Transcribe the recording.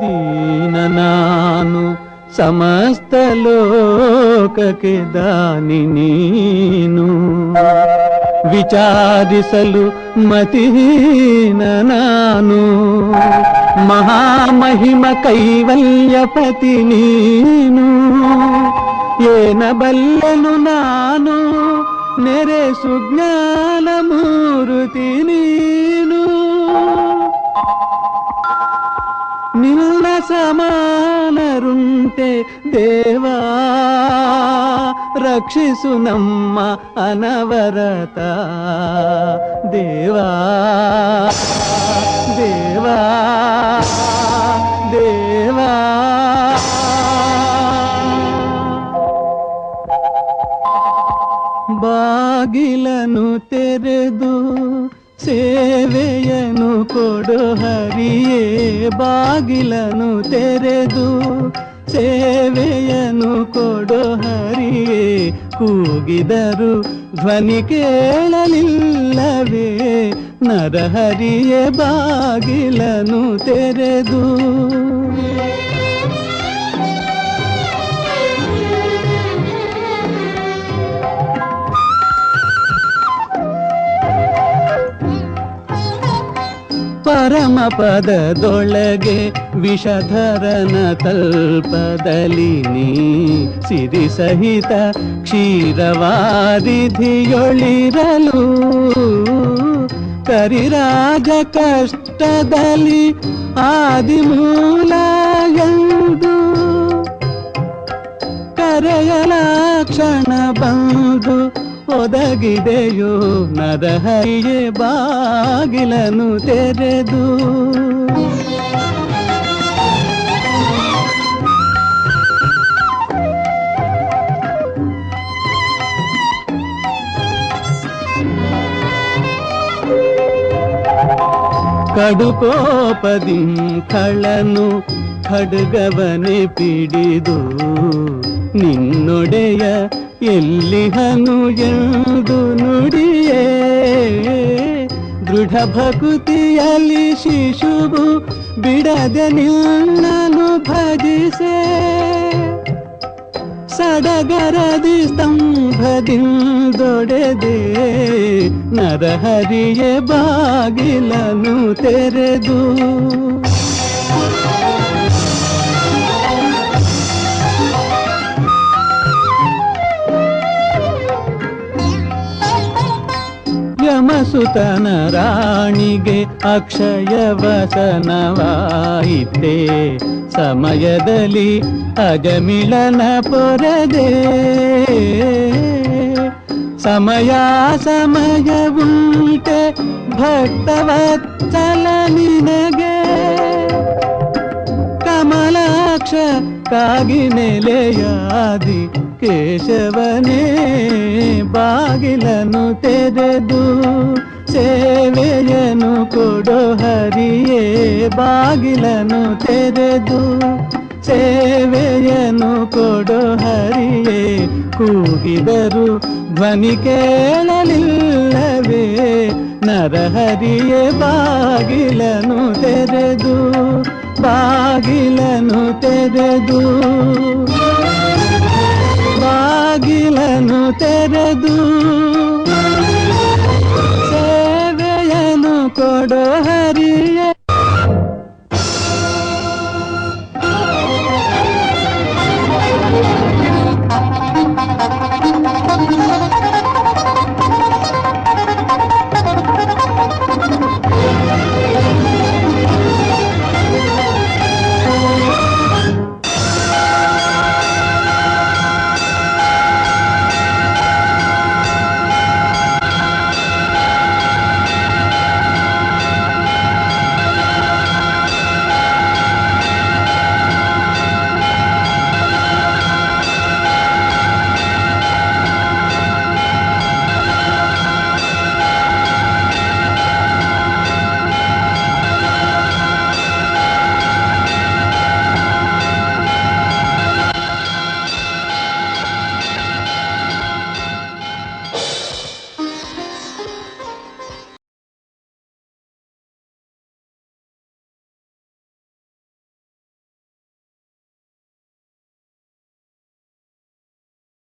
దీననాను సమస్త లోకకి దాని నీను. విచారిసలు మతిహీననాను. మహామహిమ కైవల్యపతి నీను. ఏన బల్లెను నాను నెరే సుజ్ఞానమూరుతి నీ ನಿನ್ನ ಸಮಾನರುಂಟೆ ದೇವಾ ರಕ್ಷಿಸು ನಮ್ಮ ಅನವರತ ದೇವಾ ದೇವಾ ದೇವಾ ಬಾಗಿಲನು ತೆರೆದು ಸೇವೆಯನು ಕೊಡು ಹರಿಯೇ ಬಾಗಿಲನು ತೆರೆದು ಸೇವೆಯನು ಕೊಡು ಹರಿಯೇ. ಕೂಗಿದರು ಧ್ವನಿ ಕೇಳಲಿಲ್ಲವೇ ನರಹರಿಯೇ ಬಾಗಿಲನು ತೆರೆದು. ಪರಮ ಪದದೊಳಗೆ ವಿಷಧರನ ತಲ್ಪದಲ್ಲಿ ನೀ ಸಿರಿ ಸಹಿತ ಕ್ಷೀರವಾದಿಧಿಯೊಳಿರಲು. ಕರಿರಾಜ ಕಷ್ಟದಲ್ಲಿ ಆದಿಮೂಲ ಎಂದು. ಕರೆಯಲ ಕ್ಷಣ ಬಂದು ಒದಗಿದೆಯೋ ನರಹರಿಯೇ ಬಾಗಿಲನು ತೆರೆದು. ಕಡುಕೋಪದಿ ಕಳನು ಖಡ್ಗವನೆ ಪಿಡಿದು. ನಿನ್ನೊಡೆಯ ಎಲ್ಲಿಹನು ಎಂದು ನುಡಿಯೇ? ದೃಢ ಭಕುತಿಯಲ್ಲಿ ಶಿಶುವು ಬಿಡದೆ ನಿನ್ನನು ಭಜಿಸೆ? ಸಡಗರದಿ ಸ್ತಂಭದಿಂದೊಡೆದೆ ನರಹರಿಯ ಬಾಗಿಲನು ತೆರೆದು ಯಮಸುತನ ರಾಣಿಗೆ ಅಕ್ಷಯ ವಸನವಾಯಿತೆ ಸಮಯದಲ್ಲಿ ಅಜಮಿಳನ ಪೊರದೆ ಸಮಯ ಸಮಯ ಉಂಟೆ ಭಕ್ತವತ್ಸಲ ನಿನಗೆ ಕಮಲಾಕ್ಷ ಕಾಗಿ ನೆಲೆಯಾದಿ ಕೇಶವನೇ ಬಾಗಿಲನು ತೆರೆದು ಸೇವೆಯನು ಕೊಡೋ ಹರಿಯೇ ಬಾಗಿಲನು ತೆರೆದು ಸೇವೆಯನು ಕೊಡೋ ಹರಿಯೇ ಕೂಗಿದರು ಧ್ವನಿ ಕೇಳಲಿಲ್ಲವೇ ನರಹರಿಯೇ ಬಾಗಿಲನು ತೆರೆದು ಬಾಗಿಲನು ತೆರೆದು